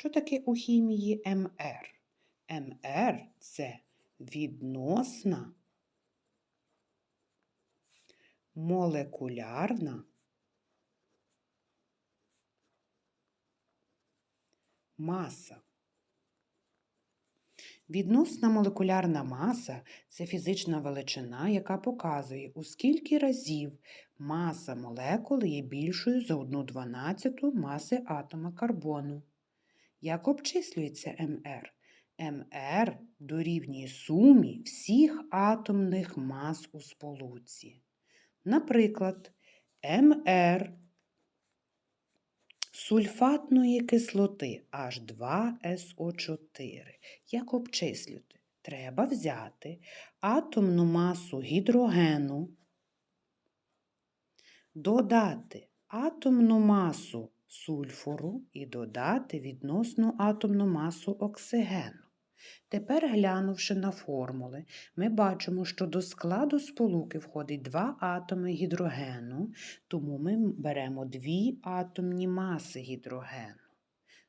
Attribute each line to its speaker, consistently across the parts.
Speaker 1: Що таке у хімії МР? МР це відносна молекулярна маса. Відносна молекулярна маса це фізична величина, яка показує, у скільки разів маса молекули є більшою за 1,12 маси атома карбону. Як обчислюється МР? МР дорівнює сумі всіх атомних мас у сполуці. Наприклад, МР сульфатної кислоти H2SO4. Як обчислювати? Треба взяти атомну масу гідрогену, додати атомну масу сульфуру і додати відносну атомну масу оксигену. Тепер, глянувши на формули, ми бачимо, що до складу сполуки входить два атоми гідрогену, тому ми беремо дві атомні маси гідрогену.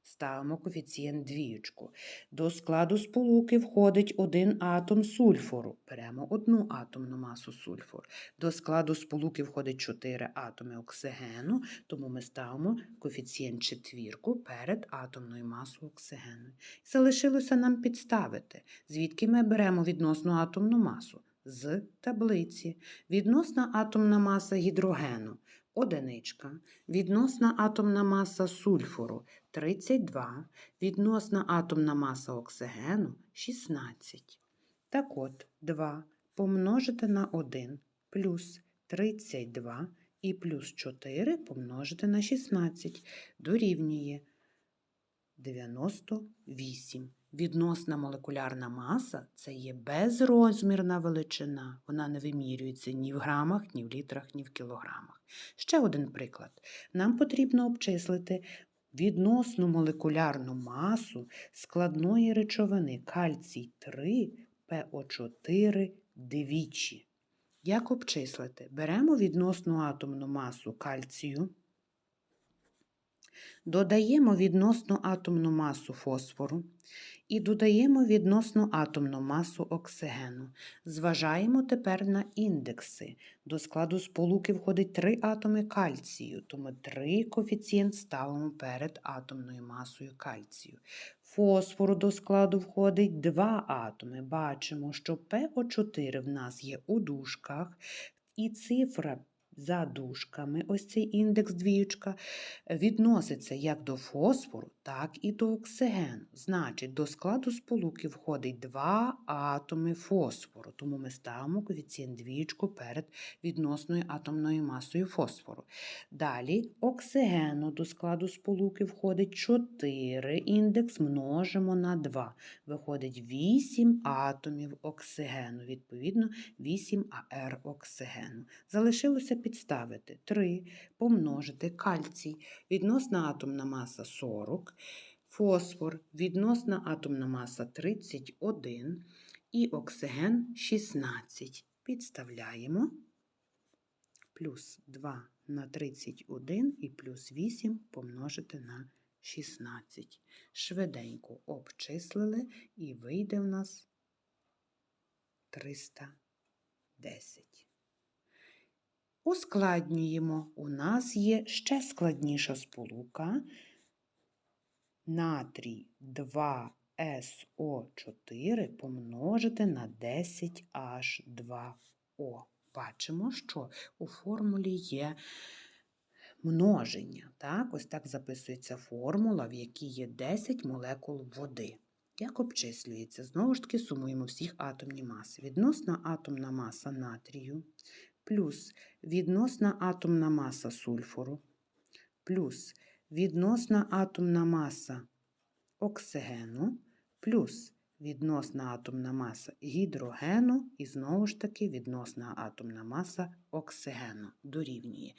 Speaker 1: Ставимо коефіцієнт двіючку. До складу сполуки входить один атом сульфуру. Беремо одну атомну масу сульфуру. До складу сполуки входить 4 атоми оксигену, тому ми ставимо коефіцієнт четвірку перед атомною масою оксигену. Залишилося нам підставити, звідки ми беремо відносну атомну масу. З таблиці. Відносна атомна маса гідрогену одиничка, відносна атомна маса сульфуру 32, відносна атомна маса оксигену 16. Так от 2 помножити на 1 плюс 32 і плюс 4 помножити на 16 дорівнює 98. Відносна молекулярна маса це є безрозмірна величина. Вона не вимірюється ні в грамах, ні в літрах, ні в кілограмах. Ще один приклад. Нам потрібно обчислити відносну молекулярну масу складної речовини кальцій 3 ПО4 двічі. Як обчислити? Беремо відносну атомну масу кальцію. Додаємо відносну атомну масу фосфору і додаємо відносну атомну масу оксигену. Зважаємо тепер на індекси. До складу сполуки входить 3 атоми кальцію, тому 3 коефіцієнт ставимо перед атомною масою кальцію. Фосфору до складу входить 2 атоми. Бачимо, що ПО4 в нас є у дужках, і цифра за дужками, ось цей індекс двіючка, відноситься як до фосфору, так і до оксигену. Значить, до складу сполуки входить два атоми фосфору, тому ми ставимо коефіцієнт двіючку перед відносною атомною масою фосфору. Далі оксигену до складу сполуки входить 4, індекс множимо на 2. Виходить 8 атомів оксигену, відповідно, 8 АР оксигену. Залишилося підставити 3 помножити кальцій, відносна атомна маса 40, фосфор, відносна атомна маса 31 і оксиген 16. Підставляємо плюс 2 на 31 і плюс 8 помножити на 16. Швиденько обчислили і вийде в нас 310. Ускладнюємо. У нас є ще складніша сполука. Натрій 2СО4 помножити на 10H2O. Бачимо, що у формулі є множення. Так? Ось так записується формула, в якій є 10 молекул води. Як обчислюється? Знову ж таки, сумуємо всіх атомні маси. Відносна атомна маса натрію плюс відносна атомна маса сульфуру, плюс відносна атомна маса оксигену, плюс відносна атомна маса гідрогену і знову ж таки відносна атомна маса оксигену дорівнює.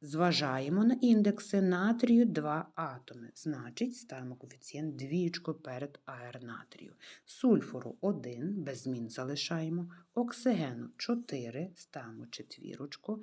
Speaker 1: Зважаємо на індекси натрію 2 атоми. Значить, ставимо коефіцієнт двічку перед АР натрію. Сульфуру 1, без змін залишаємо. Оксигену 4, ставимо четвірочку.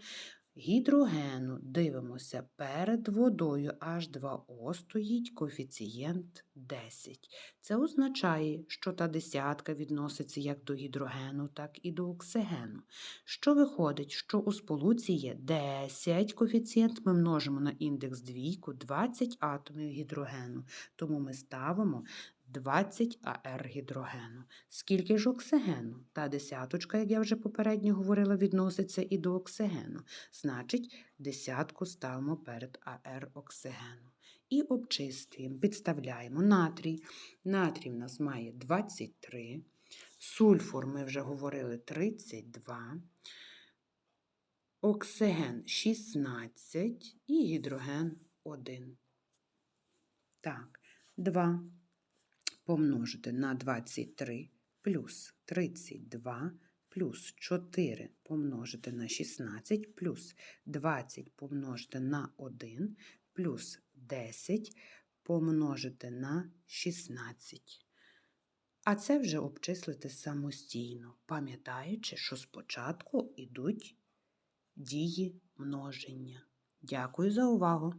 Speaker 1: Гідрогену дивимося перед водою H2O стоїть коефіцієнт 10. Це означає, що та десятка відноситься як до гідрогену, так і до оксигену. Що виходить, що у сполуці є 10 коефіцієнт, ми множимо на індекс двійку 20 атомів гідрогену, тому ми ставимо 20 АР гідрогену. Скільки ж оксигену? Та десяточка, як я вже попередньо говорила, відноситься і до оксигену. Значить, десятку ставимо перед АР оксигену. І обчислюємо, підставляємо натрій. Натрій в нас має 23, сульфур, ми вже говорили, 32, оксиген 16 і гідроген 1. Так, 2 помножити на 23 плюс 32 плюс 4 помножити на 16 плюс 20 помножити на 1 плюс 10 помножити на 16. А це вже обчислити самостійно, пам'ятаючи, що спочатку йдуть дії множення. Дякую за увагу!